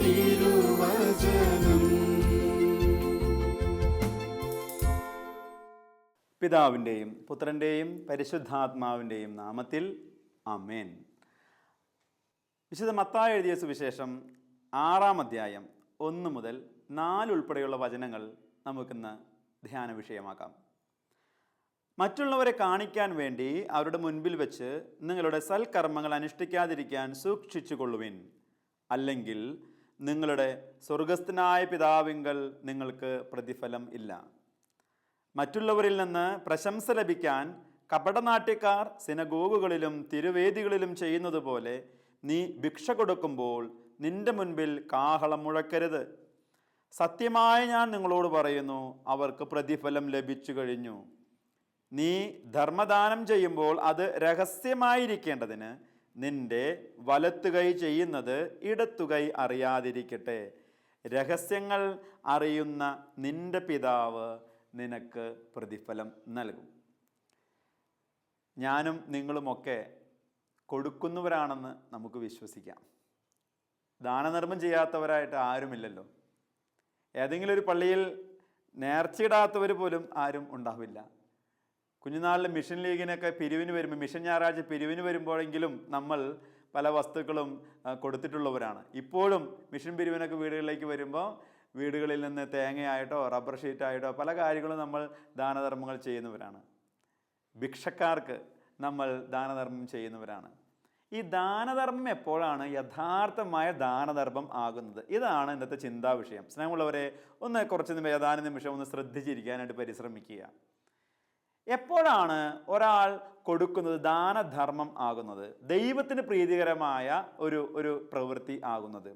തിരുവചനം. പിതാവിന്റെയും പുത്രന്റെയും പരിശുദ്ധാത്മാവിന്റെയും നാമത്തിൽ അമേൻ വിശുദ്ധ മത്തായ എഴുതിയ സുവിശേഷം ആറാം അധ്യായം ഒന്ന് മുതൽ നാലുൾപ്പെടെയുള്ള വചനങ്ങൾ നമുക്കിന്ന് ധ്യാന വിഷയമാക്കാം. മറ്റുള്ളവരെ കാണിക്കാൻ വേണ്ടി അവരുടെ മുൻപിൽ വെച്ച് നിങ്ങളുടെ സൽക്കർമ്മങ്ങൾ അനുഷ്ഠിക്കാതിരിക്കാൻ സൂക്ഷിച്ചു സൂക്ഷിച്ചുകൊള്ളുവിൻ. അല്ലെങ്കിൽ നിങ്ങളുടെ സ്വർഗസ്ഥനായ പിതാവിങ്കൽ നിങ്ങൾക്ക് പ്രതിഫലം ഇല്ല. മറ്റുള്ളവരിൽ നിന്ന് പ്രശംസ ലഭിക്കാൻ കപടനാട്യക്കാർ സിനഗോഗുകളിലും തിരുവേദികളിലും ചെയ്യുന്നത് പോലെ നീ ഭിക്ഷ കൊടുക്കുമ്പോൾ നിന്റെ മുൻപിൽ കാഹളം മുഴക്കരുത്. സത്യമായി ഞാൻ നിങ്ങളോട് പറയുന്നു അവർക്ക് പ്രതിഫലം ലഭിച്ചു കഴിഞ്ഞു. നീ ധർമ്മദാനം ചെയ്യുമ്പോൾ അത് രഹസ്യമായിരിക്കേണ്ടതിന് നിന്റെ വലത്തുകൈ ചെയ്യുന്നത് ഇടത്തുകൈ അറിയാതിരിക്കട്ടെ. രഹസ്യങ്ങൾ അറിയുന്ന നിന്റെ പിതാവ് നിനക്ക് പ്രതിഫലം നൽകും. ഞാനും നിങ്ങളുമൊക്കെ കൊടുക്കുന്നവരാണെന്ന് നമുക്ക് വിശ്വസിക്കാം. ദാനധർമ്മം ചെയ്യാത്തവരായിട്ട് ആരുമില്ലല്ലോ. ഏതെങ്കിലും ഒരു പള്ളിയിൽ നേർച്ചയിടാത്തവർ പോലും ആരും ഉണ്ടാവില്ല. കുഞ്ഞുനാളിൽ മിഷൻ ലീഗിനൊക്കെ പിരിവിന് വരുമ്പോൾ മിഷൻ ഞായറാഴ്ച പിരിവിന് വരുമ്പോഴെങ്കിലും നമ്മൾ പല വസ്തുക്കളും കൊടുത്തിട്ടുള്ളവരാണ്. ഇപ്പോഴും മിഷൻ പിരിവിനൊക്കെ വീടുകളിലേക്ക് വരുമ്പോൾ വീടുകളിൽ നിന്ന് തേങ്ങയായിട്ടോ റബ്ബർ ഷീറ്റായിട്ടോ പല കാര്യങ്ങളും നമ്മൾ ദാനധർമ്മങ്ങൾ ചെയ്യുന്നവരാണ്. ഭിക്ഷക്കാർക്ക് നമ്മൾ ദാനധർമ്മം ചെയ്യുന്നവരാണ്. ഈ ദാനധർമ്മം എപ്പോഴാണ് യഥാർത്ഥമായ ദാനധർമ്മം ആകുന്നത്? ഇതാണ് ഇന്നത്തെ ചിന്താവിഷയം. സ്നേഹമുള്ളവരെ ഒന്ന് കുറച്ച് ഏതാനും നിമിഷം ഒന്ന് ശ്രദ്ധിച്ചിരിക്കാനായിട്ട് പരിശ്രമിക്കുക. എപ്പോഴാണ് ഒരാൾ കൊടുക്കുന്നത് ദാനധർമ്മം ആകുന്നത്? ദൈവത്തിന് പ്രീതികരമായ ഒരു ഒരു പ്രവൃത്തി ആകുന്നത്.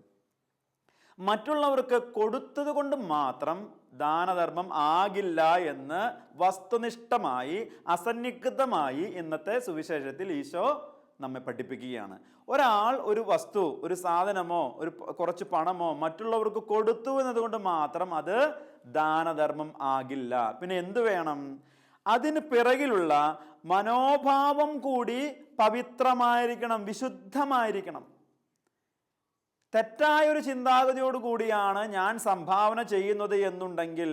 മറ്റുള്ളവർക്ക് കൊടുത്തത് കൊണ്ട് മാത്രം ദാനധർമ്മം ആകില്ല എന്ന് വസ്തുനിഷ്ഠമായി അസന്നിഗ്ധമായി ഇന്നത്തെ സുവിശേഷത്തിൽ ഈശോ നമ്മെ പഠിപ്പിക്കുകയാണ്. ഒരാൾ ഒരു വസ്തു ഒരു സാധനമോ ഒരു കുറച്ച് പണമോ മറ്റുള്ളവർക്ക് കൊടുത്തു എന്നതുകൊണ്ട് മാത്രം അത് ദാനധർമ്മം ആകില്ല. പിന്നെ എന്തു വേണം? അതിന് പിറകിലുള്ള മനോഭാവം കൂടി പവിത്രമായിരിക്കണം വിശുദ്ധമായിരിക്കണം. തെറ്റായ ഒരു ചിന്താഗതിയോട് കൂടിയാണ് ഞാൻ സംഭാവന ചെയ്യുന്നത് എന്നുണ്ടെങ്കിൽ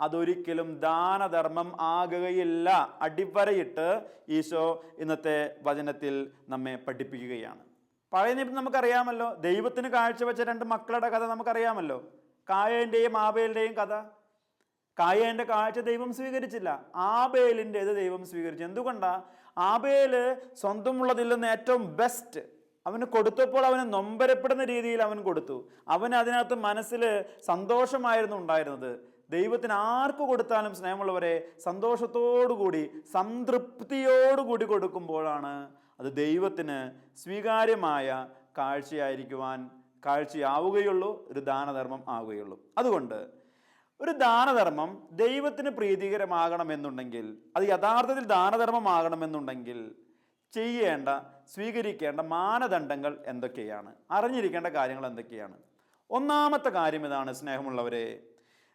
അതൊരിക്കലും ദാനധർമ്മം ആകുകയില്ല. അടിവരയിട്ട് ഈശോ ഇന്നത്തെ വചനത്തിൽ നമ്മെ പഠിപ്പിക്കുകയാണ്. പഴയ നിയമത്തിൽ നമുക്കറിയാമല്ലോ. ദൈവത്തിന് കാഴ്ചവെച്ച രണ്ട് മക്കളുടെ കഥ നമുക്കറിയാമല്ലോ. കായേന്റെയും ആബേലിന്റെയും കഥ. കായേന്റെ കാഴ്ച ദൈവം സ്വീകരിച്ചില്ല. ആബേലിന്റെത് ദൈവം സ്വീകരിച്ചു. എന്തുകൊണ്ടാ? ആബേൽ സ്വന്തമുള്ളതിൽ നിന്ന് ഏറ്റവും ബെസ്റ്റ് അവന് കൊടുത്തപ്പോൾ അവന് നൊമ്പരപ്പെടുന്ന രീതിയിൽ അവൻ കൊടുത്തു. അവന് അതിനകത്ത് മനസ്സിൽ സന്തോഷമായിരുന്നു ഉണ്ടായിരുന്നത്. ദൈവത്തിന് ആർക്ക് കൊടുത്താലും സ്നേഹമുള്ളവരെ സന്തോഷത്തോടുകൂടി സംതൃപ്തിയോടുകൂടി കൊടുക്കുമ്പോഴാണ് അത് ദൈവത്തിന് സ്വീകാര്യമായ കാഴ്ചയായിരിക്കുവാൻ കാഴ്ചയാവുകയുള്ളൂ ഒരു ദാനധർമ്മം ആവുകയുള്ളൂ. അതുകൊണ്ട് ഒരു ദാനധർമ്മം ദൈവത്തിന് പ്രീതികരമാകണമെന്നുണ്ടെങ്കിൽ അത് യഥാർത്ഥത്തിൽ ദാനധർമ്മമാകണമെന്നുണ്ടെങ്കിൽ ചെയ്യേണ്ട സ്വീകരിക്കേണ്ട മാനദണ്ഡങ്ങൾ എന്തൊക്കെയാണ്? അറിഞ്ഞിരിക്കേണ്ട കാര്യങ്ങൾ എന്തൊക്കെയാണ്? ഒന്നാമത്തെ കാര്യം ഇതാണ് സ്നേഹമുള്ളവരെ.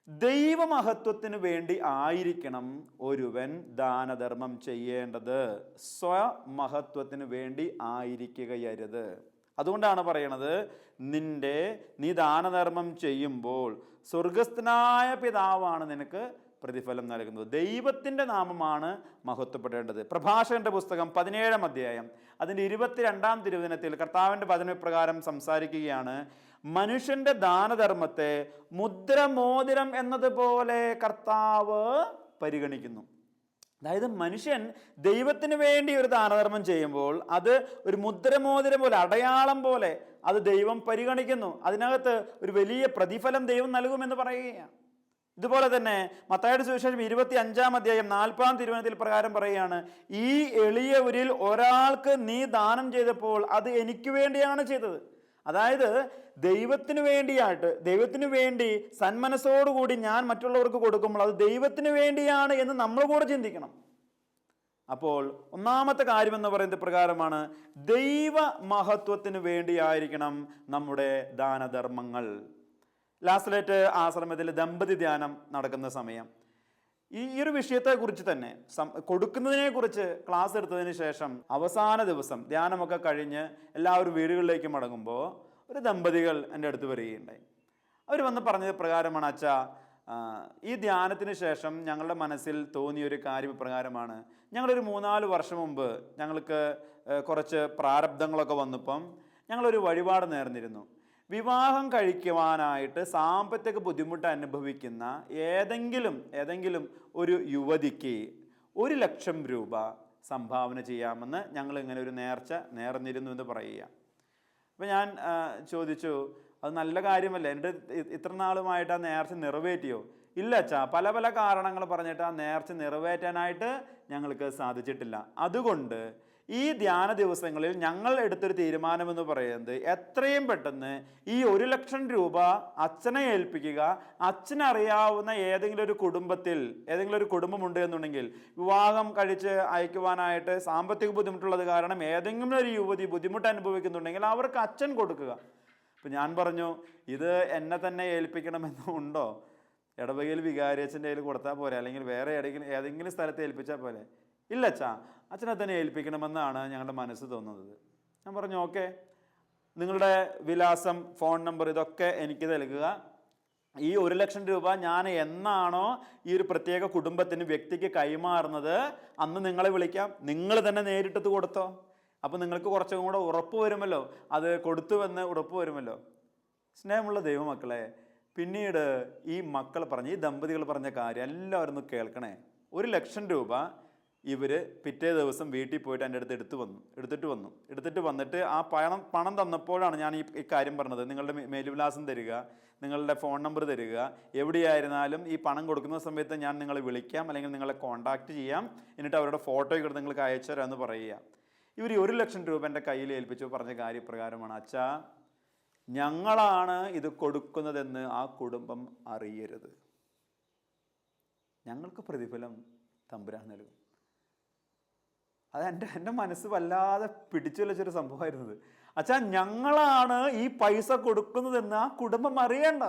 ദൈവമഹത്വത്തിന് വേണ്ടി ആയിരിക്കണം ഒരുവൻ ദാനധർമ്മം ചെയ്യേണ്ടത്. സ്വമഹത്വത്തിന് വേണ്ടി ആയിരിക്കുകയരുത്. അതുകൊണ്ടാണ് പറയണത് നിന്റെ നീ ദാനധർമ്മം ചെയ്യുമ്പോൾ സ്വർഗസ്ഥനായ പിതാവാണ് നിനക്ക് പ്രതിഫലം നൽകുന്നത്. ദൈവത്തിന്റെ നാമമാണ് മഹത്വപ്പെടേണ്ടത്. പ്രഭാഷകന്റെ പുസ്തകം പതിനേഴാം അധ്യായം അതിന്റെ ഇരുപത്തിരണ്ടാം തിരുവചനത്തിൽ കർത്താവിന്റെ വചനപ്രകാരം സംസാരിക്കുകയാണ്. മനുഷ്യന്റെ ദാനധർമ്മത്തെ മുദ്രമോതിരം എന്നതുപോലെ കർത്താവ് പരിഗണിക്കുന്നു. അതായത് മനുഷ്യൻ ദൈവത്തിന് വേണ്ടി ഒരു ദാനധർമ്മം ചെയ്യുമ്പോൾ അത് ഒരു മുദ്രമോതിരം പോലെ അടയാളം പോലെ അത് ദൈവം പരിഗണിക്കുന്നു. അതിനകത്ത് ഒരു വലിയ പ്രതിഫലം ദൈവം നൽകുമെന്ന് പറയുകയാണ്. ഇതുപോലെ തന്നെ മത്തായുടെ സുവിശേഷം ഇരുപത്തി അഞ്ചാം അധ്യായം നാൽപ്പാം തിരുവനന്തപുരത്തിൽ പ്രകാരം പറയുകയാണ് ഈ എളിയവരിൽ ഒരാൾക്ക് നീ ദാനം ചെയ്തപ്പോൾ അത് എനിക്ക് വേണ്ടിയാണ് ചെയ്തത്. അതായത് ദൈവത്തിന് വേണ്ടിയായിട്ട് ദൈവത്തിന് വേണ്ടി സന്മനസ്സോടുകൂടി ഞാൻ മറ്റുള്ളവർക്ക് കൊടുക്കുമ്പോൾ അത് ദൈവത്തിന് വേണ്ടിയാണ് എന്ന് നമ്മൾ കൂടെ ചിന്തിക്കണം. അപ്പോൾ ഒന്നാമത്തെ കാര്യം എന്ന് പറയുന്നത് പ്രകാരമാണ് ദൈവ മഹത്വത്തിന് വേണ്ടിയായിരിക്കണം നമ്മുടെ ദാനധർമ്മങ്ങൾ. ലാസ്റ്റിലേറ്റ് ആശ്രമത്തിൽ ദമ്പതി ധ്യാനം നടക്കുന്ന സമയം. ഈ ഒരു വിഷയത്തെക്കുറിച്ച് തന്നെ കൊടുക്കുന്നതിനെക്കുറിച്ച് ക്ലാസ് എടുത്തതിന് ശേഷം അവസാന ദിവസം ധ്യാനമൊക്കെ കഴിഞ്ഞ് എല്ലാവരും വീടുകളിലേക്ക് മടങ്ങുമ്പോൾ ഒരു ദമ്പതികൾ എന്റെ അടുത്ത് വരികയുണ്ടായി. അവർ വന്ന് പറഞ്ഞത് പ്രകാരമാണ് അച്ഛാ ഈ ധ്യാനത്തിന് ശേഷം ഞങ്ങളുടെ മനസ്സിൽ തോന്നിയ ഒരു കാര്യം പ്രകാരമാണ് ഞങ്ങളൊരു മൂന്നാൽ വർഷം മുമ്പ് ഞങ്ങൾക്ക് കുറച്ച് പ്രാരബ്ധങ്ങളൊക്കെ വന്നപ്പം ഞങ്ങളൊരു വഴിപാട് നേർന്നിരുന്നു. വിവാഹം കഴിക്കുവാനായിട്ട് സാമ്പത്തിക ബുദ്ധിമുട്ട് അനുഭവിക്കുന്ന ഏതെങ്കിലും ഏതെങ്കിലും ഒരു യുവതിക്ക് ഒരു ലക്ഷം രൂപ സംഭാവന ചെയ്യാമെന്ന് ഞങ്ങൾ ഇങ്ങനെ ഒരു നേർച്ച നേർന്നിരുന്നു എന്ന് പറയുക. അപ്പോൾ ഞാൻ ചോദിച്ചു അത് നല്ല കാര്യമല്ലേ? എന്റെ ഇത്ര നാളുമായിട്ട് ആ നേർച്ച നിറവേറ്റിയോ? ഇല്ല അച്ഛാ. പല പല കാരണങ്ങൾ പറഞ്ഞിട്ട് ആ നേർച്ച നിറവേറ്റാനായിട്ട് ഞങ്ങൾക്ക് സാധിച്ചിട്ടില്ല. അതുകൊണ്ട് ഈ ധ്യാന ദിവസങ്ങളിൽ ഞങ്ങൾ എടുത്തൊരു തീരുമാനമെന്ന് പറയുന്നത് എത്രയും പെട്ടെന്ന് ഈ ഒരു ലക്ഷം രൂപ അച്ഛനെ ഏൽപ്പിക്കുക അച്ഛനറിയാവുന്ന ഏതെങ്കിലും ഒരു കുടുംബത്തിൽ ഏതെങ്കിലും ഒരു കുടുംബമുണ്ട് എന്നുണ്ടെങ്കിൽ വിവാഹം കഴിച്ച് അയക്കുവാനായിട്ട് സാമ്പത്തിക ബുദ്ധിമുട്ടുള്ളത് കാരണം ഏതെങ്കിലും ഒരു യുവതി ബുദ്ധിമുട്ട് അനുഭവിക്കുന്നുണ്ടെങ്കിൽ അവർക്ക് അച്ഛൻ കൊടുക്കുക. ഇപ്പം ഞാൻ പറഞ്ഞു ഇത് എന്നെ തന്നെ ഏൽപ്പിക്കണമെന്നുണ്ടോ ഇടവകയിൽ വികാരി അച്ഛന്റെ കയ്യിൽ കൊടുത്താൽ പോരെ? അല്ലെങ്കിൽ വേറെ ഏതെങ്കിലും ഏതെങ്കിലും സ്ഥലത്ത് ഏൽപ്പിച്ചാൽ പോലെ ഇല്ല അച്ഛാ. അച്ഛനെ തന്നെ ഏൽപ്പിക്കണമെന്നാണ് ഞങ്ങളുടെ മനസ്സ് തോന്നുന്നത്. ഞാൻ പറഞ്ഞു ഓക്കെ നിങ്ങളുടെ വിലാസം ഫോൺ നമ്പർ ഇതൊക്കെ എനിക്ക് നൽകുക. ഈ ഒരു ലക്ഷം രൂപ ഞാൻ എന്നാണോ ഈ ഒരു പ്രത്യേക കുടുംബത്തിന് വ്യക്തിക്ക് കൈമാറുന്നത് അന്ന് നിങ്ങളെ വിളിക്കാം. നിങ്ങൾ തന്നെ നേരിട്ടത് കൊടുത്തോ? അപ്പോൾ നിങ്ങൾക്ക് കുറച്ചും കൂടെ ഉറപ്പ് വരുമല്ലോ. അത് കൊടുത്തുവെന്ന് ഉറപ്പ് വരുമല്ലോ. സ്നേഹമുള്ള ദൈവമക്കളെ പിന്നീട് ഈ മക്കൾ പറഞ്ഞ ഈ ദമ്പതികൾ പറഞ്ഞ കാര്യം എല്ലാവരും ഒന്ന് കേൾക്കണേ. ഒരു ലക്ഷം രൂപ ഇവർ പിറ്റേ ദിവസം വീട്ടിൽ പോയിട്ട് എന്റെ അടുത്ത് എടുത്തു വന്നു എടുത്തിട്ട് വന്നു. എടുത്തിട്ട് വന്നിട്ട് ആ പണം പണം തന്നപ്പോഴാണ് ഞാൻ ഈ ഇക്കാര്യം കാര്യം പറഞ്ഞത്. നിങ്ങളുടെ മേലുവിലാസം തരിക നിങ്ങളുടെ ഫോൺ നമ്പർ തരിക എവിടെയായിരുന്നാലും ഈ പണം കൊടുക്കുന്ന സമയത്ത് ഞാൻ നിങ്ങളെ വിളിക്കാം അല്ലെങ്കിൽ നിങ്ങളെ കോൺടാക്റ്റ് ചെയ്യാം. എന്നിട്ട് അവരുടെ ഫോട്ടോ ഇവിടെ നിങ്ങൾക്ക് അയച്ചു തരാമെന്ന് പറയുക. ഇവർ ഒരു ലക്ഷം രൂപ എന്റെ കയ്യിൽ ഏൽപ്പിച്ചു. പറഞ്ഞ കാര്യപ്രകാരമാണ് അച്ഛാ ഞങ്ങളാണ് ഇത് കൊടുക്കുന്നതെന്ന് ആ കുടുംബം അറിയരുത്. ഞങ്ങൾക്ക് പ്രതിഫലം തമ്പുരാൻ നൽകും. അത് എന്റെ എന്റെ മനസ്സ് വല്ലാതെ പിടിച്ചു വലിച്ചൊരു സംഭവമായിരുന്നത്. അച്ഛാ ഞങ്ങളാണ് ഈ പൈസ കൊടുക്കുന്നതെന്ന് ആ കുടുംബം അറിയേണ്ട.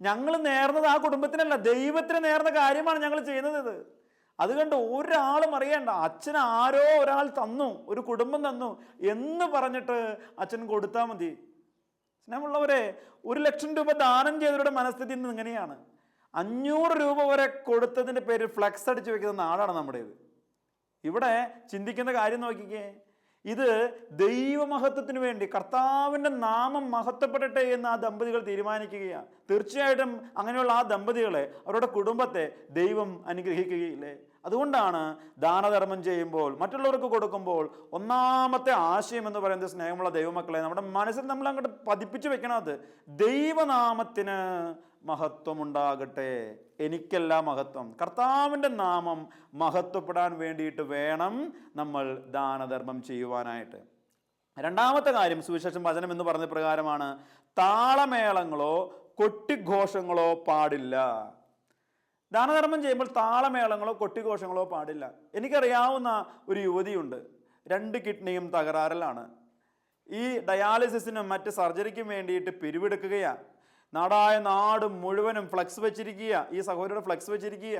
ഞങ്ങൾ നേർന്നത് ആ കുടുംബത്തിനല്ല ദൈവത്തിന് നേർന്ന കാര്യമാണ് ഞങ്ങൾ ചെയ്യുന്നത്. ഇത് അതുകൊണ്ട് ഒരാളും അറിയേണ്ട അച്ഛൻ ആരോ ഒരാൾ തന്നു ഒരു കുടുംബം തന്നു എന്ന് പറഞ്ഞിട്ട് അച്ഛൻ കൊടുത്താൽ മതി. സ്നേഹമുള്ളവരെ ഒരു ലക്ഷം രൂപ ദാനം ചെയ്തവരുടെ മനസ്ഥിതി ഇന്ന് ഇങ്ങനെയാണ്. അഞ്ഞൂറ് രൂപ വരെ കൊടുത്തതിന്റെ പേരിൽ ഫ്ലെക്സ് അടിച്ച് വെക്കുന്ന നാടാണ് നമ്മുടേത്. ഇവിടെ ചിന്തിക്കുന്ന കാര്യം നോക്കിക്കേ. ഇത് ദൈവമഹത്വത്തിന് വേണ്ടി കർത്താവിന്റെ നാമം മഹത്വപ്പെടട്ടെ എന്ന് ആ ദമ്പതികൾ തീരുമാനിക്കുകയാണ് തീർച്ചയായിട്ടും അങ്ങനെയുള്ള ആ ദമ്പതികളെ അവരുടെ കുടുംബത്തെ ദൈവം അനുഗ്രഹിക്കുകയില്ലേ? അതുകൊണ്ടാണ് ദാനധർമ്മം ചെയ്യുമ്പോൾ മറ്റുള്ളവർക്ക് കൊടുക്കുമ്പോൾ ഒന്നാമത്തെ ആശയം എന്ന് പറയുന്നത് സ്നേഹമുള്ള ദൈവമക്കളെ നമ്മുടെ മനസ്സിൽ നമ്മൾ അങ്ങോട്ട് പതിപ്പിച്ചു വെക്കണത് ദൈവനാമത്തിന് മഹത്വമുണ്ടാകട്ടെ. എനിക്കല്ല മഹത്വം. കർത്താവിന്റെ നാമം മഹത്വപ്പെടാൻ വേണ്ടിയിട്ട് വേണം നമ്മൾ ദാനധർമ്മം ചെയ്യുവാനായിട്ട്. രണ്ടാമത്തെ കാര്യം സുവിശേഷം വചനം എന്ന് പറഞ്ഞ പ്രകാരമാണ് താളമേളങ്ങളോ കൊട്ടിഘോഷങ്ങളോ പാടില്ല. ദാനധർമ്മം ചെയ്യുമ്പോൾ താളമേളങ്ങളോ കൊട്ടിഘോഷങ്ങളോ പാടില്ല. എനിക്കറിയാവുന്ന ഒരു യുവതിയുണ്ട്. രണ്ട് കിഡ്നിയും തകരാറിലാണ്. ഈ ഡയാലിസിസിനും മറ്റ് സർജറിക്കും വേണ്ടിയിട്ട് പിരിവെടുക്കുകയാണ്. നാടായ നാട് മുഴുവനും ഫ്ലക്സ് വെച്ചിരിക്കുക. ഈ സഹോദരിയുടെ ഫ്ലക്സ് വെച്ചിരിക്കുക.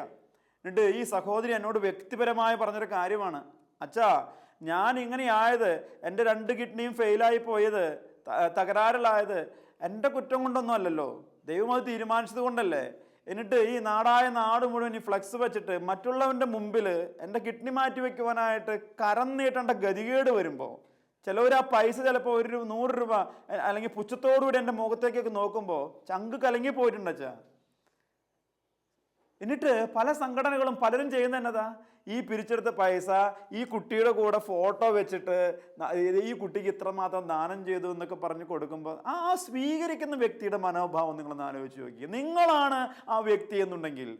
എന്നിട്ട് ഈ സഹോദരി എന്നോട് വ്യക്തിപരമായി പറഞ്ഞൊരു കാര്യമാണ്. അച്ഛാ ഞാൻ ഇങ്ങനെയായത് എന്റെ രണ്ട് കിഡ്നിയും ഫെയിലായി പോയത് തകരാറിലായത് എന്റെ കുറ്റം കൊണ്ടൊന്നും അല്ലല്ലോ. ദൈവം അത് തീരുമാനിച്ചത് കൊണ്ടല്ലേ? എന്നിട്ട് ഈ നാടായ നാട് മുഴുവൻ ഈ ഫ്ലക്സ് വെച്ചിട്ട് മറ്റുള്ളവന്റെ മുമ്പിൽ എന്റെ കിഡ്നി മാറ്റി വയ്ക്കുവാനായിട്ട് കരം നീട്ടേണ്ട ഗതികേട് വരുമ്പോൾ ചിലവർ ആ പൈസ ചിലപ്പോൾ ഒരു നൂറ് രൂപ അല്ലെങ്കിൽ പുച്ഛത്തോടുകൂടി എന്റെ മുഖത്തേക്കൊക്കെ നോക്കുമ്പോൾ ചങ്ക് കലങ്ങി പോയിട്ടുണ്ട് എന്നിട്ട് പല സംഘടനകളും പലരും ചെയ്യുന്ന എന്നതാ? ഈ പിരിച്ചെടുത്ത പൈസ ഈ കുട്ടിയുടെ കൂടെ ഫോട്ടോ വെച്ചിട്ട് ഈ കുട്ടിക്ക് ഇത്രമാത്രം ദാനം ചെയ്തു എന്നൊക്കെ പറഞ്ഞ് കൊടുക്കുമ്പോൾ ആ സ്വീകരിക്കുന്ന വ്യക്തിയുടെ മനോഭാവം നിങ്ങളൊന്ന് ആലോചിച്ച് നോക്കി നിങ്ങളാണ് ആ വ്യക്തി എന്നുണ്ടെങ്കിൽ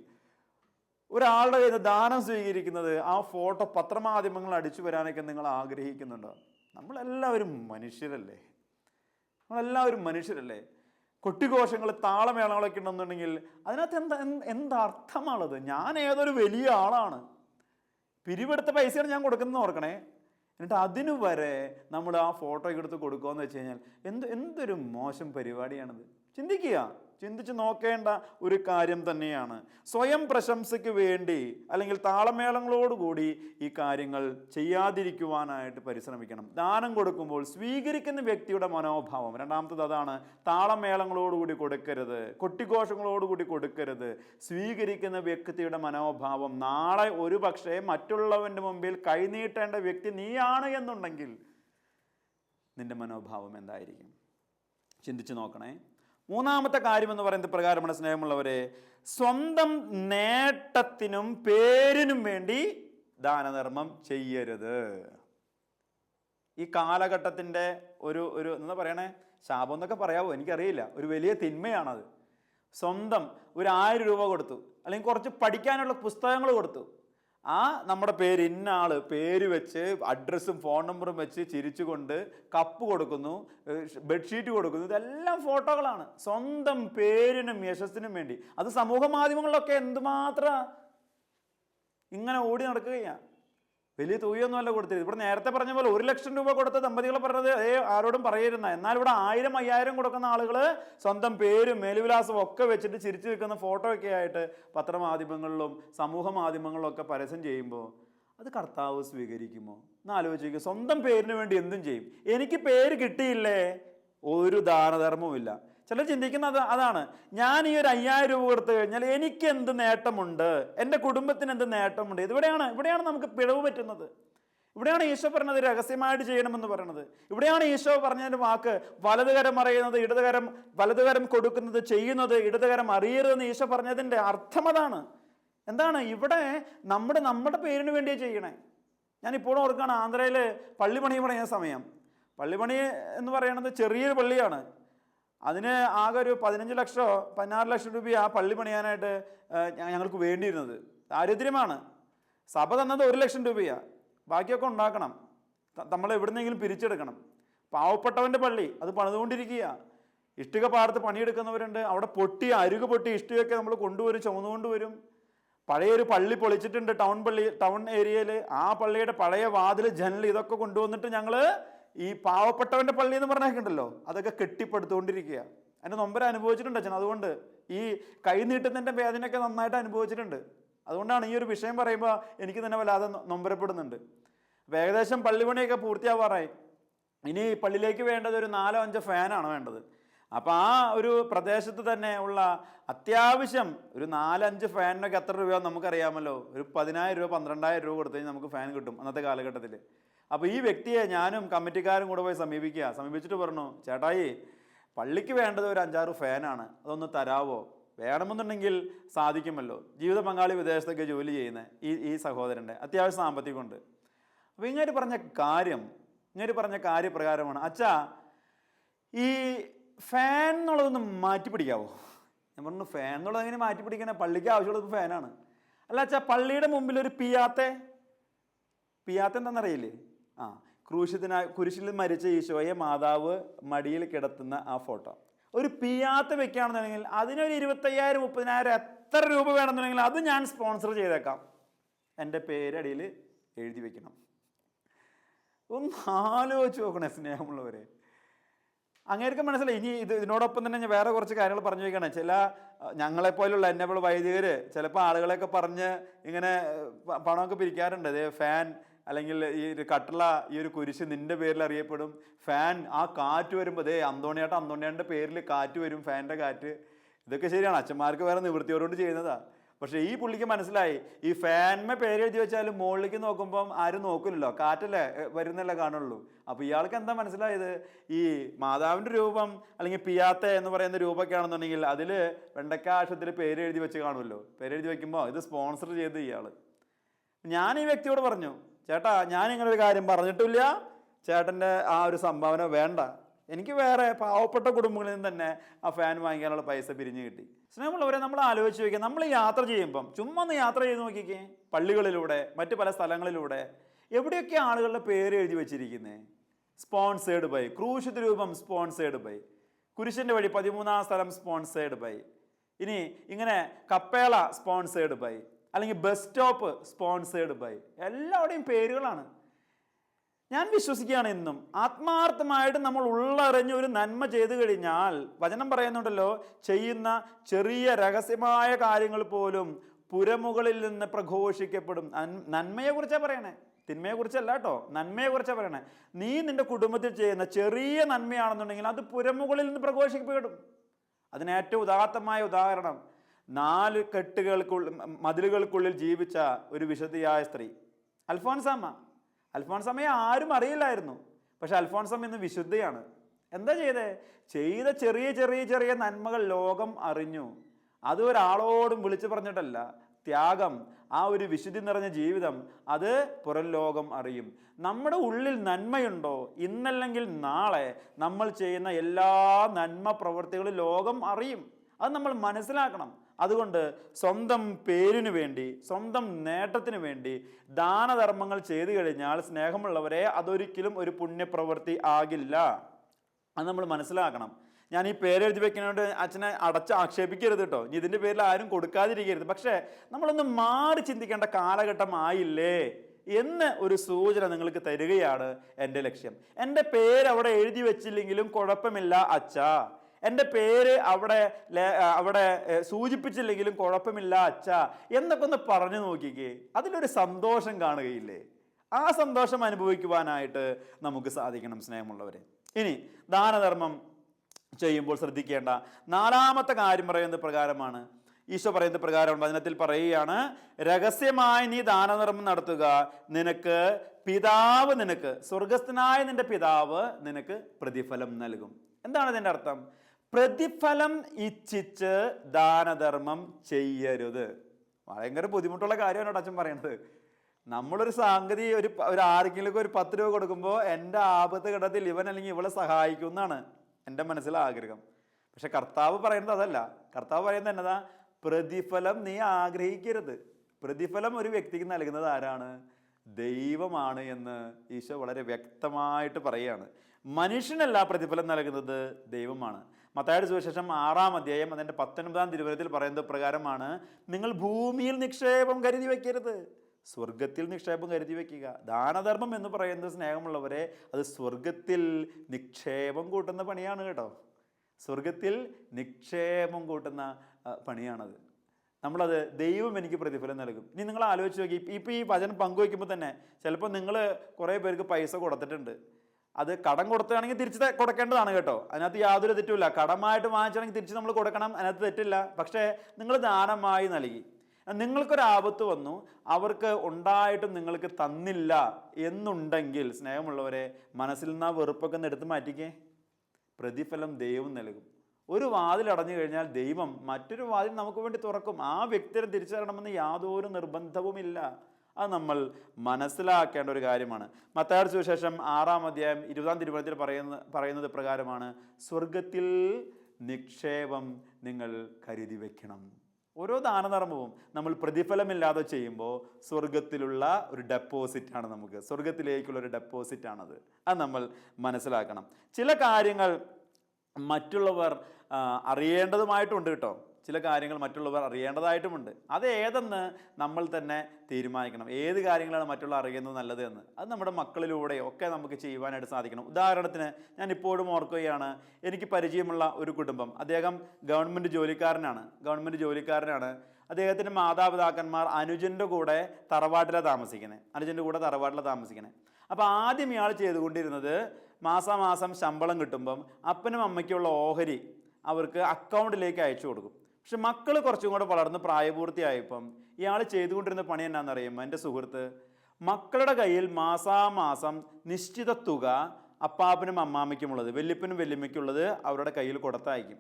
ഒരാളുടെ കയ്യിൽ ദാനം സ്വീകരിക്കുന്നത് ആ ഫോട്ടോ പത്രമാധ്യമങ്ങൾ അടിച്ചു വരാനൊക്കെ നിങ്ങൾ ആഗ്രഹിക്കുന്നുണ്ടോ? നമ്മളെല്ലാവരും മനുഷ്യരല്ലേ? നമ്മളെല്ലാവരും മനുഷ്യരല്ലേ? കൊട്ടിഘോഷങ്ങൾ താളമേളങ്ങളൊക്കെ ഉണ്ടെന്നുണ്ടെങ്കിൽ അതിനകത്ത് എന്താ എന്താ എന്തർത്ഥമാണത് ഞാൻ ഏതൊരു വലിയ ആളാണ്? പിരിവെടുത്ത പൈസയാണ് ഞാൻ കൊടുക്കുന്നത് ഓർക്കണേ. എന്നിട്ട് അതിനു വരെ നമ്മൾ ആ ഫോട്ടോ എടുത്ത് കൊടുക്കുകയെന്ന് വെച്ച് കഴിഞ്ഞാൽ എന്ത് എന്തൊരു മോശം പരിപാടിയാണത്. ചിന്തിക്കുക. ചിന്തിച്ച് നോക്കേണ്ട ഒരു കാര്യം തന്നെയാണ്. സ്വയം പ്രശംസയ്ക്ക് വേണ്ടി അല്ലെങ്കിൽ താളമേളങ്ങളോടുകൂടി ഈ കാര്യങ്ങൾ ചെയ്യാതിരിക്കുവാനായിട്ട് പരിശ്രമിക്കണം. ദാനം കൊടുക്കുമ്പോൾ സ്വീകരിക്കുന്ന വ്യക്തിയുടെ മനോഭാവം. രണ്ടാമത്തത് അതാണ് താളമേളങ്ങളോടുകൂടി കൊടുക്കരുത് കൊട്ടിഘോഷങ്ങളോടുകൂടി കൊടുക്കരുത്. സ്വീകരിക്കുന്ന വ്യക്തിയുടെ മനോഭാവം നാളെ ഒരു പക്ഷേ മറ്റുള്ളവന്റെ മുമ്പിൽ കൈനീട്ടേണ്ട വ്യക്തി നീയാണ് എന്നുണ്ടെങ്കിൽ നിന്റെ മനോഭാവം എന്തായിരിക്കും? ചിന്തിച്ചു നോക്കണേ. മൂന്നാമത്തെ കാര്യം എന്ന് പറയുന്നത് പ്രകാരമാണ് സ്നേഹമുള്ളവരെ സ്വന്തം നേട്ടത്തിനും പേരിനും വേണ്ടി ദാനധർമ്മം ചെയ്യരുത്. ഈ കാലഘട്ടത്തിന്റെ ഒരു ഒരു എന്താ പറയണേ? ശാപം എന്നൊക്കെ പറയാവോ? എനിക്കറിയില്ല. ഒരു വലിയ തിന്മയാണത്. സ്വന്തം ഒരു ആയിരം രൂപ കൊടുത്തു. അല്ലെങ്കിൽ കുറച്ച് പഠിക്കാനുള്ള പുസ്തകങ്ങൾ കൊടുത്തു. ആ നമ്മുടെ പേര് ഇന്ന ആൾ പേര് വെച്ച് അഡ്രസ്സും ഫോൺ നമ്പറും വെച്ച് ചിരിച്ചുകൊണ്ട് കപ്പ് കൊടുക്കുന്നു ബെഡ്ഷീറ്റ് കൊടുക്കുന്നു. ഇതെല്ലാം ഫോട്ടോകളാണ് സ്വന്തം പേരിനും യശസ്സിനും വേണ്ടി. അത് സമൂഹ മാധ്യമങ്ങളിലൊക്കെ എന്തുമാത്ര ഇങ്ങനെ ഓടി നടക്കുകയാണ് വലിയ തുകയൊന്നുമല്ല കൊടുത്തത് ഇവിടെ നേരത്തെ പറഞ്ഞ പോലെ ഒരു ലക്ഷം രൂപ കൊടുത്ത ദമ്പതികൾ പറഞ്ഞത് ഏ ആരോടും പറയരുന്ന എന്നാൽ ഇവിടെ ആയിരം അയ്യായിരം കൊടുക്കുന്ന ആളുകൾ സ്വന്തം പേരും മേലുവിലാസവും ഒക്കെ വെച്ചിട്ട് ചിരിച്ചു നിൽക്കുന്ന ഫോട്ടോ ഒക്കെ ആയിട്ട് പത്രമാധ്യമങ്ങളിലും സമൂഹ മാധ്യമങ്ങളിലും ഒക്കെ പരസ്യം ചെയ്യുമ്പോൾ അത് കർത്താവ് സ്വീകരിക്കുമോ? എന്ന് ആലോചിക്കുക സ്വന്തം പേരിന് വേണ്ടി എന്തും ചെയ്യും. എനിക്ക് പേര് കിട്ടിയില്ലേ? ഒരു ദാനധർമ്മവും ചിലർ ചിന്തിക്കുന്നത് അതാണ്. ഞാൻ ഈ ഒരു അയ്യായിരം രൂപ കൊടുത്തു കഴിഞ്ഞാൽ എനിക്ക് എന്ത് നേട്ടമുണ്ട്? എന്റെ കുടുംബത്തിന് എന്ത് നേട്ടമുണ്ട്? ഇവിടെയാണ് ഇവിടെയാണ് നമുക്ക് പിഴവ് പറ്റുന്നത്. ഇവിടെയാണ് ഈശോ പറഞ്ഞത് രഹസ്യമായിട്ട് ചെയ്യണമെന്ന് പറയുന്നത്. ഇവിടെയാണ് ഈശോ പറഞ്ഞതിന്റെ വാക്ക് വലതുകരം അറിയുന്നത് ഇടതുകരം വലതുകരം കൊടുക്കുന്നത് ചെയ്യുന്നത് ഇടതുകരം അറിയരുതെന്ന് ഈശോ പറഞ്ഞതിന്റെ അർത്ഥം അതാണ്. എന്താണ്? ഇവിടെ നമ്മുടെ നമ്മുടെ പേരിന് വേണ്ടിയേ ചെയ്യണേ. ഞാൻ ഇപ്പോഴും ഓർക്കുകയാണ് ആന്ധ്രയിൽ പള്ളിപണി പണിയ സമയം. പള്ളിപണി എന്ന് പറയുന്നത് ചെറിയൊരു പള്ളിയാണ്. അതിന് ആകെ ഒരു പതിനഞ്ച് ലക്ഷമോ പതിനാറ് ലക്ഷം രൂപ ആ പള്ളി പണിയാനായിട്ട് ഞങ്ങൾക്ക് വേണ്ടിയിരുന്നത്. ദാരിദ്ര്യമാണ്. സഭ തന്നത് ഒരു ലക്ഷം രൂപയാണ് ബാക്കിയൊക്കെ ഉണ്ടാക്കണം. നമ്മൾ എവിടുന്നെങ്കിലും പിരിച്ചെടുക്കണം. പാവപ്പെട്ടവന്റെ പള്ളി അത് പണിതുകൊണ്ടിരിക്കുക ഇഷ്ടിക പാടത്ത് പണിയെടുക്കുന്നവരുണ്ട്. അവിടെ പൊട്ടി അരുക് പൊട്ടി ഇഷ്ടികയൊക്കെ നമ്മൾ കൊണ്ടുവരും ചുമന്നുകൊണ്ട് വരും. പഴയൊരു പള്ളി പൊളിച്ചിട്ടുണ്ട് ടൗൺ പള്ളി ടൗൺ ഏരിയയിൽ ആ പള്ളിയുടെ പഴയ വാതിൽ ജനൽ ഇതൊക്കെ കൊണ്ടുവന്നിട്ട് ഞങ്ങൾ ഈ പാവപ്പെട്ടവന്റെ പള്ളി എന്ന് പറഞ്ഞേക്കുണ്ടല്ലോ? അതൊക്കെ കെട്ടിപ്പടുത്തുകൊണ്ടിരിക്കുക. അതിന്റെ നൊമ്പര അനുഭവിച്ചിട്ടുണ്ട് അച്ഛൻ. അതുകൊണ്ട് ഈ കൈ നീട്ടുന്നതിന്റെ വേദനയൊക്കെ നന്നായിട്ട് അനുഭവിച്ചിട്ടുണ്ട്. അതുകൊണ്ടാണ് ഈ ഒരു വിഷയം പറയുമ്പോൾ എനിക്ക് തന്നെ വല്ലാതെ നൊമ്പരപ്പെടുന്നുണ്ട്. ഏകദേശം പള്ളിപണിയൊക്കെ പൂർത്തിയാവാറായി. ഇനി പള്ളിയിലേക്ക് വേണ്ടത് ഒരു നാലോ അഞ്ചോ ഫാനാണ് വേണ്ടത്. അപ്പോൾ ആ ഒരു പ്രദേശത്ത് തന്നെ ഉള്ള അത്യാവശ്യം ഒരു നാലഞ്ച് ഫാനിനൊക്കെ എത്ര രൂപയാണെന്ന് നമുക്കറിയാമല്ലോ. ഒരു പതിനായിരം രൂപ പന്ത്രണ്ടായിരം രൂപ കൊടുത്തു കഴിഞ്ഞാൽ നമുക്ക് ഫാൻ കിട്ടും അന്നത്തെ കാലഘട്ടത്തിൽ. അപ്പോൾ ഈ വ്യക്തിയെ ഞാനും കമ്മിറ്റിക്കാരും കൂടെ പോയി സമീപിക്കുക. സമീപിച്ചിട്ട് പറഞ്ഞു ചേട്ടായി പള്ളിക്ക് വേണ്ടത് ഒരു അഞ്ചാറ് ഫാനാണ്. അതൊന്ന് തരാവോ? വേണമെന്നുണ്ടെങ്കിൽ സാധിക്കുമല്ലോ. ജീവിത പങ്കാളി വിദേശത്തൊക്കെ ജോലി ചെയ്യുന്ന ഈ ഈ സഹോദരന്റെ അത്യാവശ്യം സാമ്പത്തികമുണ്ട്. അപ്പോൾ ഇങ്ങനെ പറഞ്ഞ കാര്യം ഇങ്ങനെ പറഞ്ഞ കാര്യപ്രകാരമാണ്. അച്ഛാ ഈ ഫാൻ എന്നുള്ളതൊന്ന് മാറ്റി പിടിക്കാവോ? ഞാൻ പറഞ്ഞു ഫാൻ എന്നുള്ളത് എങ്ങനെ മാറ്റി പിടിക്കണേ? പള്ളിക്ക് ആവശ്യമുള്ളത് ഫാനാണ് അല്ല അച്ഛാ പള്ളിയുടെ മുമ്പിൽ ഒരു പിയാത്തെ? പിയാത്ത എന്താണെന്നറിയില്ലേ? ആ ക്രൂശത്തിന് കുരിശിൽ മരിച്ച ഈശോയെ മാതാവ് മടിയിൽ കിടത്തുന്ന ആ ഫോട്ടോ. ഒരു പിയാത്ത വെക്കുകയാണെന്നുണ്ടെങ്കിൽ അതിനൊരു ഇരുപത്തയ്യായിരം മുപ്പതിനായിരം എത്ര രൂപ വേണമെന്നുണ്ടെങ്കിൽ അത് ഞാൻ സ്പോൺസർ ചെയ്തേക്കാം. എന്റെ പേരടിയിൽ എഴുതി വെക്കണം. ഒന്ന് ആലോചിച്ച് നോക്കണേ സ്നേഹമുള്ളവരെ. അങ്ങേർക്ക് മനസ്സിലായി. ഇനി ഇത് ഇതിനോടൊപ്പം തന്നെ ഞാൻ വേറെ കുറച്ച് കാര്യങ്ങൾ പറഞ്ഞു വയ്ക്കണം. ചില ഞങ്ങളെപ്പോലുള്ള എന്നപ്പോൾ വൈദികർ ചിലപ്പോൾ ആളുകളെയൊക്കെ പറഞ്ഞ് ഇങ്ങനെ പണമൊക്കെ പിരിക്കാറുണ്ട്. അതേ ഫാൻ അല്ലെങ്കിൽ ഈ ഒരു കട്ടള ഈ ഒരു കുരിശ് നിന്റെ പേരിൽ അറിയപ്പെടും. ഫാൻ ആ കാറ്റ് വരുമ്പോൾ അതേ അന്തോണിയാട്ട അന്തോണിയാന്റെ പേരിൽ കാറ്റ് വരും ഫാന്റെ കാറ്റ്. ഇതൊക്കെ ശരിയാണ്. അച്ഛന്മാർക്ക് വേറെ നിവൃത്തിയോടുകൊണ്ട് ചെയ്യുന്നതാ. പക്ഷേ ഈ പുള്ളിക്ക് മനസ്സിലായി. ഈ ഫാൻമ പേരെഴുതി വെച്ചാലും മുകളിലേക്ക് നോക്കുമ്പം ആരും നോക്കില്ലല്ലോ കാറ്റല്ലേ വരുന്നല്ലേ കാണുള്ളൂ. അപ്പോൾ ഇയാൾക്ക് എന്താ മനസ്സിലായത്? ഈ മാതാവിന്റെ രൂപം അല്ലെങ്കിൽ പിയാത്ത എന്ന് പറയുന്ന രൂപമൊക്കെ ആണെന്നുണ്ടെങ്കിൽ അതിൽ വെണ്ടക്ക ആശുപത്രി പേര് എഴുതി വെച്ച് കാണുമല്ലോ. പേരെഴുതി വെക്കുമ്പോൾ ഇത് സ്പോൺസർ ചെയ്ത് ഇയാൾ ഞാൻ ഈ വ്യക്തിയോട് പറഞ്ഞു ചേട്ടാ ഞാൻ ഇങ്ങനൊരു കാര്യം പറഞ്ഞിട്ടില്ല. ചേട്ടന്റെ ആ ഒരു സംഭാവന വേണ്ട. എനിക്ക് വേറെ പാവപ്പെട്ട കുടുംബങ്ങളിൽ നിന്ന് തന്നെ ആ ഫാൻ വാങ്ങിക്കാനുള്ള പൈസ പിരിഞ്ഞ് കിട്ടി. സ്നേഹമുള്ളവരെ നമ്മൾ ആലോചിച്ച് നോക്കിയാൽ നമ്മൾ യാത്ര ചെയ്യുമ്പം ചുമ്മാ ഒന്ന് യാത്ര ചെയ്ത് നോക്കിക്കേ. പള്ളികളിലൂടെ മറ്റ് പല സ്ഥലങ്ങളിലൂടെ എവിടെയൊക്കെ ആളുകളുടെ പേര് എഴുതി വെച്ചിരിക്കുന്നത് സ്പോൺസേഡ് ബൈ ക്രൂശിത് രൂപം സ്പോൺസേഡ് ബൈ കുരിശിന്റെ വഴി പതിമൂന്നാം സ്ഥലം സ്പോൺസേഡ് ബൈ ഇനി ഇങ്ങനെ കപ്പേള സ്പോൺസേഡ് ബൈ അല്ലെങ്കിൽ ബസ് സ്റ്റോപ്പ് സ്പോൺസേഡ് ബൈ എല്ലാവരുടെയും പേരുകളാണ്. ഞാൻ വിശ്വസിക്കുകയാണ് എന്നും. ആത്മാർത്ഥമായിട്ട് നമ്മൾ ഉള്ളറിഞ്ഞ് ഒരു നന്മ ചെയ്തു കഴിഞ്ഞാൽ വചനം പറയുന്നുണ്ടല്ലോ ചെയ്യുന്ന ചെറിയ രഹസ്യമായ കാര്യങ്ങൾ പോലും പുരമുകളിൽ നിന്ന് പ്രഘോഷിക്കപ്പെടും. നന്മയെ നന്മയെക്കുറിച്ചാണ് പറയണേ. തിന്മയെക്കുറിച്ചല്ല കേട്ടോ നന്മയെക്കുറിച്ചാണ് പറയണേ. നീ നിന്റെ കുടുംബത്തിൽ ചെയ്യുന്ന ചെറിയ നന്മയാണെന്നുണ്ടെങ്കിൽ അത് പുരമുകളിൽ നിന്ന് പ്രഘോഷിക്കപ്പെടും. അതിന് ഏറ്റവും ഉദാത്തമായ ഉദാഹരണം നാല് കെട്ടുകൾക്കുള്ളിൽ മതിലുകൾക്കുള്ളിൽ ജീവിച്ച ഒരു വിശുദ്ധിയായ സ്ത്രീ അൽഫോൻസാമ്മ. അൽഫോൻസാമ്മയെ ആരും അറിയില്ലായിരുന്നു. പക്ഷെ അൽഫോൺസമ്മ ഇന്ന് വിശുദ്ധയാണ്. എന്താ ചെയ്തേ? ചെയ്ത ചെറിയ ചെറിയ ചെറിയ നന്മകൾ ലോകം അറിഞ്ഞു. അത് ഒരാളോടും വിളിച്ചു പറഞ്ഞിട്ടല്ല. ത്യാഗം ആ ഒരു വിശുദ്ധി നിറഞ്ഞ ജീവിതം അത് പുറം ലോകം അറിയും. നമ്മുടെ ഉള്ളിൽ നന്മയുണ്ടോ? ഇന്നല്ലെങ്കിൽ നാളെ നമ്മൾ ചെയ്യുന്ന എല്ലാ നന്മ പ്രവൃത്തികളും ലോകം അറിയും. അത് നമ്മൾ മനസ്സിലാക്കണം. അതുകൊണ്ട് സ്വന്തം പേരിനു വേണ്ടി സ്വന്തം നേട്ടത്തിന് വേണ്ടി ദാനധർമ്മങ്ങൾ ചെയ്തു കഴിഞ്ഞാൽ സ്നേഹമുള്ളവരെ അതൊരിക്കലും ഒരു പുണ്യപ്രവൃത്തി ആകില്ല. അത് നമ്മൾ മനസ്സിലാക്കണം. ഞാൻ ഈ പേരെഴുതി വെക്കുന്നതുകൊണ്ട് അച്ഛനെ അടച്ച് ആക്ഷേപിക്കരുത് കേട്ടോ ഇനി ഇതിന്റെ പേരിൽ ആരും കൊടുക്കാതിരിക്കരുത്. പക്ഷേ നമ്മളൊന്ന് മാറി ചിന്തിക്കേണ്ട കാലഘട്ടം ആയില്ലേ? എന്ന് ഒരു സൂചന നിങ്ങൾക്ക് തരികയാണ് എന്റെ ലക്ഷ്യം. എന്റെ പേര് അവിടെ എഴുതി വെച്ചില്ലെങ്കിലും കുഴപ്പമില്ല അച്ഛാ. എന്റെ പേര് അവിടെ അവിടെ സൂചിപ്പിച്ചില്ലെങ്കിലും കുഴപ്പമില്ല അച്ഛ എന്നൊക്കെ ഒന്ന് പറഞ്ഞു നോക്കിക്കേ. അതിലൊരു സന്തോഷം കാണുകയില്ലേ? ആ സന്തോഷം അനുഭവിക്കുവാനായിട്ട് നമുക്ക് സാധിക്കണം സ്നേഹമുള്ളവരെ. ഇനി ദാനധർമ്മം ചെയ്യുമ്പോൾ ശ്രദ്ധിക്കേണ്ട നാലാമത്തെ കാര്യം പറയുന്നത് പ്രകാരമാണ്. ഈശോ പറയുന്നത് പ്രകാരം വചനത്തിൽ പറയുകയാണ് രഹസ്യമായി നീ ദാനധർമ്മം നടത്തുക. നിനക്ക് പിതാവ് നിനക്ക് സ്വർഗസ്ഥനായ നിന്റെ പിതാവ് നിനക്ക് പ്രതിഫലം നൽകും. എന്താണ് ഇതിന്റെ അർത്ഥം? പ്രതിഫലം ഇച്ഛിച്ച് ദാനധർമ്മം ചെയ്യരുത്. ഭയങ്കര ബുദ്ധിമുട്ടുള്ള കാര്യമാണ് അച്ഛൻ പറയുന്നത് നമ്മളൊരു സാങ്കതി ഒരു ഒരു ആർക്കെങ്കിലും ഒരു പത്ത് രൂപ കൊടുക്കുമ്പോൾ എന്റെ ആപത്ത് ഘട്ടത്തിൽ ഇവൻ അല്ലെങ്കിൽ ഇവളെ സഹായിക്കും എന്നാണ് എന്റെ മനസ്സിലെ ആഗ്രഹം. പക്ഷെ കർത്താവ് പറയുന്നത് അതല്ല. കർത്താവ് പറയുന്നത് എന്നതാ? പ്രതിഫലം നീ ആഗ്രഹിക്കരുത്. പ്രതിഫലം ഒരു വ്യക്തിക്ക് നൽകുന്നത് ആരാണ്? ദൈവമാണ് എന്ന് ഈശോ വളരെ വ്യക്തമായിട്ട് പറയുകയാണ്. മനുഷ്യനല്ല പ്രതിഫലം നൽകുന്നത് ദൈവമാണ്. മത്തായുടെ സുവിശേഷം ആറാം അധ്യായം അതിന്റെ പത്തൊൻപതാം തിരുവനന്തപുരത്തിൽ പറയുന്നത് പ്രകാരമാണ് നിങ്ങൾ ഭൂമിയിൽ നിക്ഷേപം കരുതി വയ്ക്കരുത് സ്വർഗത്തിൽ നിക്ഷേപം കരുതി വയ്ക്കുക ദാനധർമ്മം എന്ന് പറയുന്നത് സ്നേഹമുള്ളവരെ അത് സ്വർഗത്തിൽ നിക്ഷേപം കൂട്ടുന്ന പണിയാണ് കേട്ടോ. സ്വർഗത്തിൽ നിക്ഷേപം കൂട്ടുന്ന പണിയാണത്. നമ്മളത് ദൈവം എനിക്ക് പ്രതിഫലം നൽകും. ഇനി നിങ്ങൾ ആലോചിച്ച് നോക്കി ഇപ്പം ഈ വചനം പങ്കുവയ്ക്കുമ്പോൾ തന്നെ ചിലപ്പോൾ നിങ്ങൾ കുറേ പേർക്ക് പൈസ കൊടുത്തിട്ടുണ്ട്. അത് കടം കൊടുത്താണെങ്കിൽ തിരിച്ച് കൊടുക്കേണ്ടതാണ് കേട്ടോ. അതിനകത്ത് യാതൊരു തെറ്റുമില്ല. കടമായിട്ട് വാങ്ങിച്ചാണെങ്കിൽ തിരിച്ച് നമ്മൾ കൊടുക്കണം. അതിനകത്ത് തെറ്റില്ല. പക്ഷേ നിങ്ങൾ ദാനമായി നൽകി. നിങ്ങൾക്കൊരു ആപത്ത് വന്നു. അവർക്ക് ഉണ്ടായിട്ടും നിങ്ങൾക്ക് തന്നില്ല എന്നുണ്ടെങ്കിൽ സ്നേഹമുള്ളവരെ മനസ്സിൽ നിന്ന് ആ വെറുപ്പൊക്കെ ഒന്ന് എടുത്ത് മാറ്റിക്കേ. പ്രതിഫലം ദൈവം നൽകും. ഒരു വാതിൽ അടഞ്ഞു കഴിഞ്ഞാൽ ദൈവം മറ്റൊരു വാതിൽ നമുക്ക് വേണ്ടി തുറക്കും. ആ വ്യക്തിയെ തിരിച്ചറിയണമെന്ന് യാതൊരു നിർബന്ധവുമില്ല. അത് നമ്മൾ മനസ്സിലാക്കേണ്ട ഒരു കാര്യമാണ്. മത്തായുടെ സുവിശേഷം ആറാം അധ്യായം ഇരുപതാം തിരുവനന്തപുരത്തിൽ പറയുന്ന പറയുന്നത് പ്രകാരമാണ് സ്വർഗത്തിൽ നിക്ഷേപം നിങ്ങൾ കരുതി വയ്ക്കണം ഓരോ ദാനധർമ്മവും നമ്മൾ പ്രതിഫലമില്ലാതെ ചെയ്യുമ്പോൾ സ്വർഗത്തിലുള്ള ഒരു ഡെപ്പോസിറ്റാണ് നമുക്ക്. സ്വർഗത്തിലേക്കുള്ള ഒരു ഡെപ്പോസിറ്റാണത് അത് നമ്മൾ മനസ്സിലാക്കണം. ചില കാര്യങ്ങൾ മറ്റുള്ളവർ അറിയേണ്ടതുമായിട്ടുണ്ട് കേട്ടോ. ചില കാര്യങ്ങൾ മറ്റുള്ളവർ അറിയേണ്ടതായിട്ടുമുണ്ട്. അത് ഏതെന്ന് നമ്മൾ തന്നെ തീരുമാനിക്കണം. ഏത് കാര്യങ്ങളാണ് മറ്റുള്ളവർ അറിയുന്നത് നല്ലത് എന്ന്. അത് നമ്മുടെ മക്കളിലൂടെ ഒക്കെ നമുക്ക് ചെയ്യുവാനായിട്ട് സാധിക്കണം. ഉദാഹരണത്തിന് ഞാൻ ഇപ്പോഴും ഓർക്കുകയാണ് എനിക്ക് പരിചയമുള്ള ഒരു കുടുംബം. അദ്ദേഹം ഗവൺമെന്റ് ജോലിക്കാരനാണ്. ഗവൺമെന്റ് ജോലിക്കാരനാണ്. അദ്ദേഹത്തിന്റെ മാതാപിതാക്കന്മാർ അനുജന്റെ കൂടെ തറവാട്ടിലാണ് താമസിക്കുന്നത്. അനുജന്റെ കൂടെ തറവാട്ടിലാണ് താമസിക്കുന്നത്. അപ്പോൾ ആദ്യം ഇയാൾ ചെയ്തുകൊണ്ടിരുന്നത് മാസാമാസം ശമ്പളം കിട്ടുമ്പം അപ്പനും അമ്മയ്ക്കുള്ള ഓഹരി അവർക്ക് അക്കൗണ്ടിലേക്ക് അയച്ചു കൊടുക്കും. പക്ഷെ മക്കൾ കുറച്ചും കൂടെ വളർന്ന് പ്രായപൂർത്തിയായപ്പം ഇയാൾ ചെയ്തുകൊണ്ടിരുന്ന പണി എന്നാണെന്ന് അറിയുമ്പോൾ എന്റെ സുഹൃത്ത് മക്കളുടെ കയ്യിൽ മാസാമാസം നിശ്ചിത തുക അപ്പാപ്പനും അമ്മാമ്മയ്ക്കുമുള്ളത് വല്യപ്പനും വല്യമ്മയ്ക്കുള്ളത് അവരുടെ കയ്യിൽ കൊടുത്തയക്കും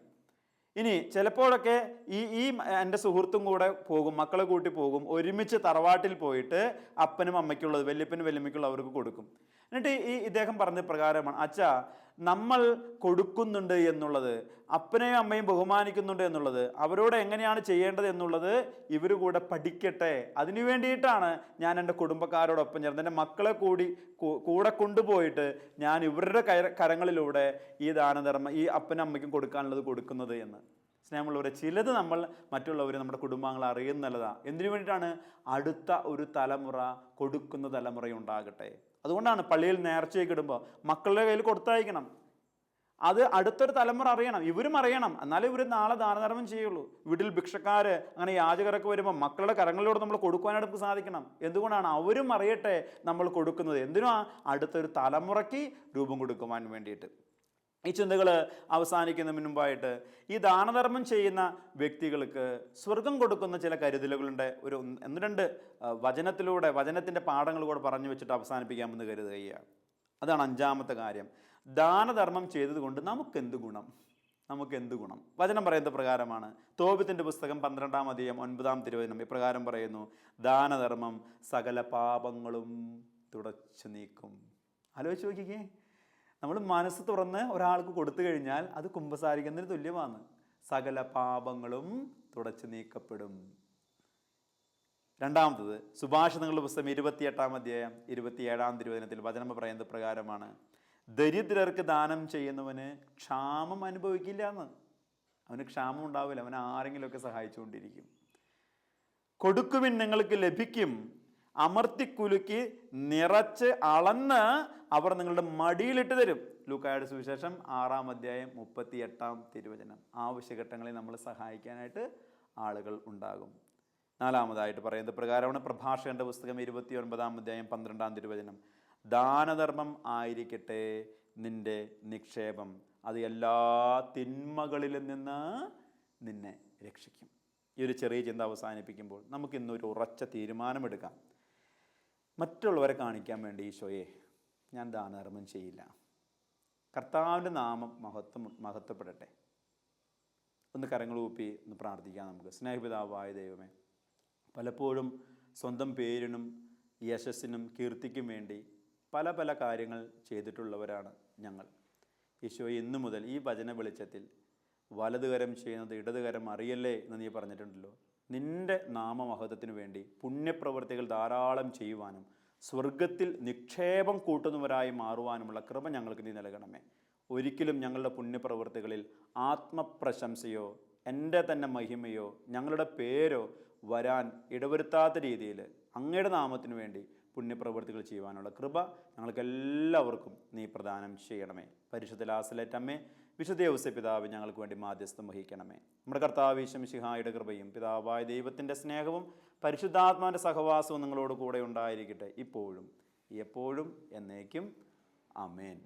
ഇനി ചിലപ്പോഴൊക്കെ ഈ ഈ എന്റെ സുഹൃത്തും കൂടെ പോകും മക്കളെ കൂട്ടി പോകും ഒരുമിച്ച് തറവാട്ടിൽ പോയിട്ട് അപ്പനും അമ്മയ്ക്കുള്ളത് വല്യപ്പനും വല്യമ്മയ്ക്കുള്ളത് അവർക്ക് കൊടുക്കും. എന്നിട്ട് ഈ ഇദ്ദേഹം പറഞ്ഞ പ്രകാരമാണ് അച്ഛാ നമ്മൾ കൊടുക്കുന്നുണ്ട് എന്നുള്ളത് അപ്പനെയും അമ്മയും ബഹുമാനിക്കുന്നുണ്ട് എന്നുള്ളത് അവരോട് എങ്ങനെയാണ് ചെയ്യേണ്ടത് എന്നുള്ളത് ഇവർ കൂടെ പഠിക്കട്ടെ. അതിനു വേണ്ടിയിട്ടാണ് ഞാൻ എന്റെ കുടുംബക്കാരോടൊപ്പം ചേർന്ന് എന്റെ മക്കളെ കൂടി കൂടെ കൊണ്ടുപോയിട്ട് ഞാൻ ഇവരുടെ കര കരങ്ങളിലൂടെ ഈ ദാനധർമ്മം ഈ അപ്പനും അമ്മയ്ക്കും കൊടുക്കാനുള്ളത് കൊടുക്കുന്നത് എന്ന്. സ്നേഹമുള്ളവരെ ചിലത് നമ്മൾ മറ്റുള്ളവർ നമ്മുടെ കുടുംബാംഗങ്ങൾ അറിയുന്നതാണ് എന്തിനു വേണ്ടിയിട്ടാണ് അടുത്ത ഒരു തലമുറ കൊടുക്കുന്ന തലമുറയുണ്ടാകട്ടെ? അതുകൊണ്ടാണ് പള്ളിയിൽ നേർച്ചയൊക്കെ ഇടുമ്പോൾ മക്കളുടെ കയ്യിൽ കൊടുത്തയക്കണം. അത് അടുത്തൊരു തലമുറ അറിയണം ഇവരും അറിയണം. എന്നാലേ ഇവർ നാളെ ദാനധർമ്മം ചെയ്യുള്ളൂ. വീട്ടിൽ ഭിക്ഷക്കാർ അങ്ങനെ യാചകരൊക്കെ വരുമ്പോൾ മക്കളുടെ കരങ്ങളിലൂടെ നമ്മൾ കൊടുക്കുവാനായിട്ട് നമുക്ക് സാധിക്കണം. എന്തുകൊണ്ടാണ് അവരും അറിയട്ടെ നമ്മൾ കൊടുക്കുന്നത്? എന്തിനാ? അടുത്തൊരു തലമുറയ്ക്ക് രൂപം കൊടുക്കുവാൻ വേണ്ടിയിട്ട്. ഈ ചിന്തകൾ അവസാനിക്കുന്ന മുൻപായിട്ട് ഈ ദാനധർമ്മം ചെയ്യുന്ന വ്യക്തികൾക്ക് സ്വർഗം കൊടുക്കുന്ന ചില കരുതലുകളുണ്ട്. ഒരു ഒന്ന് രണ്ട് വചനത്തിലൂടെ വചനത്തിന്റെ പാഠങ്ങൾ കൂടെ പറഞ്ഞു വെച്ചിട്ട് അവസാനിപ്പിക്കാമെന്ന് കരുതുകയാണ്. അതാണ് അഞ്ചാമത്തെ കാര്യം. ദാനധർമ്മം ചെയ്തതുകൊണ്ട് നമുക്കെന്ത് ഗുണം? നമുക്ക് എന്ത് ഗുണം? വചനം പറയുന്ന പ്രകാരമാണ്. തോപത്തിന്റെ പുസ്തകം പന്ത്രണ്ടാം അധികം ഒൻപതാം തിരുവചനം ഇപ്രകാരം പറയുന്നു ദാനധർമ്മം സകല പാപങ്ങളും തുടച്ചു നീക്കും. ആലോചിച്ച് നോക്കിക്കേ. നമ്മൾ മനസ്സ് തുറന്ന് ഒരാൾക്ക് കൊടുത്തു കഴിഞ്ഞാൽ അത് കുമ്പസാരിക്കുന്നതിന് തുല്യമാണ്. സകല പാപങ്ങളും തുടച്ചു നീക്കപ്പെടും. രണ്ടാമത്തത് സുഭാഷിതങ്ങളുടെ പുസ്തകം ഇരുപത്തിയെട്ടാം അധ്യായം ഇരുപത്തിയേഴാം തിരുവചനത്തിൽ വചനം പറയുന്നത് പ്രകാരമാണ്. ദരിദ്രർക്ക് ദാനം ചെയ്യുന്നവന് ക്ഷാമം അനുഭവിക്കില്ല എന്ന്. അവന് ക്ഷാമം ഉണ്ടാവില്ല അവൻ ആരെങ്കിലുമൊക്കെ സഹായിച്ചുകൊണ്ടിരിക്കും. കൊടുക്കുവിൻ നിങ്ങൾക്ക് ലഭിക്കും അമർത്തിക്കുലുക്കി നിറച്ച് അളന്ന് അവർ നിങ്ങളുടെ മടിയിലിട്ട് തരും. ലൂക്കായുടെ സുവിശേഷം ആറാം അധ്യായം മുപ്പത്തി എട്ടാം തിരുവചനം. ആവശ്യഘട്ടങ്ങളെ നമ്മൾ സഹായിക്കാനായിട്ട് ആളുകൾ ഉണ്ടാകും. നാലാമതായിട്ട് പറയുന്നത് പ്രകാരമാണ് പ്രഭാഷകന്റെ പുസ്തകം ഇരുപത്തി ഒൻപതാം അധ്യായം പന്ത്രണ്ടാം തിരുവചനം. ദാനധർമ്മം ആയിരിക്കട്ടെ നിന്റെ നിക്ഷേപം. അത് എല്ലാ തിന്മകളിലും നിന്ന് നിന്നെ രക്ഷിക്കും. ഈ ഒരു ചെറിയ ചിന്ത അവസാനിപ്പിക്കുമ്പോൾ നമുക്കിന്നൊരു ഉറച്ച തീരുമാനമെടുക്കാം. മറ്റുള്ളവരെ കാണിക്കാൻ വേണ്ടി ഈശോയെ ഞാൻ ദാനധർമ്മം ചെയ്യില്ല. കർത്താവിന്റെ നാമം മഹത്വം മഹത്വപ്പെടട്ടെ. ഒന്ന് കരങ്ങൾ കൂപ്പി ഒന്ന് പ്രാർത്ഥിക്കാം നമുക്ക്. സ്നേഹപിതാവായ ദൈവമേ പലപ്പോഴും സ്വന്തം പേരിനും യശസ്സിനും കീർത്തിക്കും വേണ്ടി പല പല കാര്യങ്ങൾ ചെയ്തിട്ടുള്ളവരാണ് ഞങ്ങൾ. ഈശോ ഇന്നു മുതൽ ഈ വചന വെളിച്ചത്തിൽ വലതുകരം ചെയ്യുന്നത് ഇടതുകരം അറിയല്ലേ എന്ന് നീ പറഞ്ഞിട്ടുണ്ടല്ലോ. നിന്റെ നാമമഹത്വത്തിന് വേണ്ടി പുണ്യപ്രവൃത്തികൾ ധാരാളം ചെയ്യുവാനും സ്വർഗത്തിൽ നിക്ഷേപം കൂട്ടുന്നവരായി മാറുവാനുമുള്ള കൃപ ഞങ്ങൾക്ക് നീ നൽകണമേ. ഒരിക്കലും ഞങ്ങളുടെ പുണ്യപ്രവൃത്തികളിൽ ആത്മപ്രശംസയോ എന്റെ തന്നെ മഹിമയോ ഞങ്ങളുടെ പേരോ വരാൻ ഇടവരുത്താത്ത രീതിയിൽ അങ്ങയുടെ നാമത്തിന് വേണ്ടി പുണ്യപ്രവൃത്തികൾ ചെയ്യുവാനുള്ള കൃപ ഞങ്ങൾക്ക് എല്ലാവർക്കും നീ പ്രദാനം ചെയ്യണമേ. പരിശുദ്ധ ലാസലേറ്റമ്മേ വിശുദ്ധ ഔസ്യ പിതാവ് ഞങ്ങൾക്ക് വേണ്ടി മാധ്യസ്ഥം വഹിക്കണമേ. നമ്മുടെ കർത്താവ് ശിഹായുടെ കൃപയും പിതാവായ ദൈവത്തിന്റെ സ്നേഹവും പരിശുദ്ധാത്മാവിന്റെ സഹവാസവും നിങ്ങളോട് കൂടെ ഉണ്ടായിരിക്കട്ടെ ഇപ്പോഴും എപ്പോഴും എന്നേക്കും. അമേൻ